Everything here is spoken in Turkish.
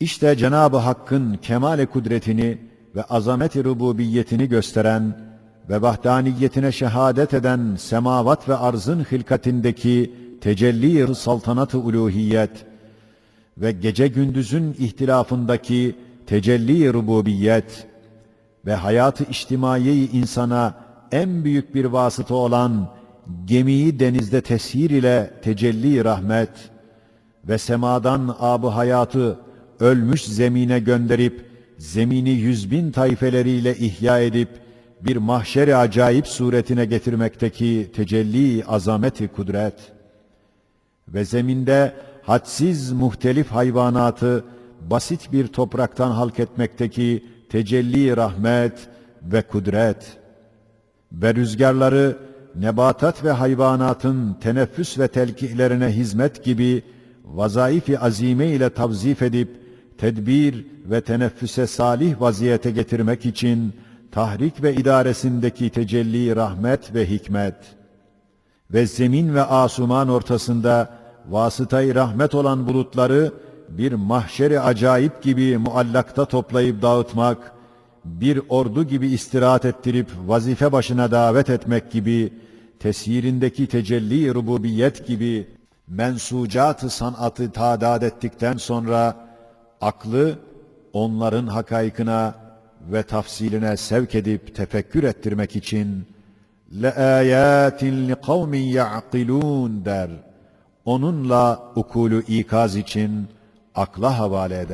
İşte Cenab-ı Hakk'ın kemal kudretini ve azamet-i rububiyetini gösteren ve vahdaniyetine şehadet eden semavat ve arzın hilkatindeki tecelli saltanat-ı uluhiyet ve gece gündüzün ihtilafındaki tecelli rububiyet ve hayatı içtimai insana en büyük bir vasıta olan gemiyi denizde tesir ile tecelli rahmet ve semadan abı hayatı ölmüş zemine gönderip zemini yüz bin tayfeleriyle ihya edip bir mahşeri acayip suretine getirmekteki tecelli azameti kudret. Ve zeminde hadsiz muhtelif hayvanatı basit bir topraktan halk etmekteki tecelli rahmet ve kudret. Ve rüzgarları nebatat ve hayvanatın teneffüs ve telkihlerine hizmet gibi vazaifi azime ile tavzif edip tedbir ve teneffüse salih vaziyete getirmek için tahrik ve idaresindeki tecelli rahmet ve hikmet. Ve zemin ve asuman ortasında vasıtayı rahmet olan bulutları bir mahşeri acayip gibi muallakta toplayıp dağıtmak, bir ordu gibi istirahat ettirip vazife başına davet etmek gibi, tesirindeki tecelli rububiyet gibi mensucat-ı sanatı tadat ettikten sonra aklı onların hakaykına ve tafsiline sevk edip tefekkür ettirmek için لَآيَاتٍ لِقَوْمٍ يَعْقِلُونَ der. Onunla ukulu ikaz için akla havale eder.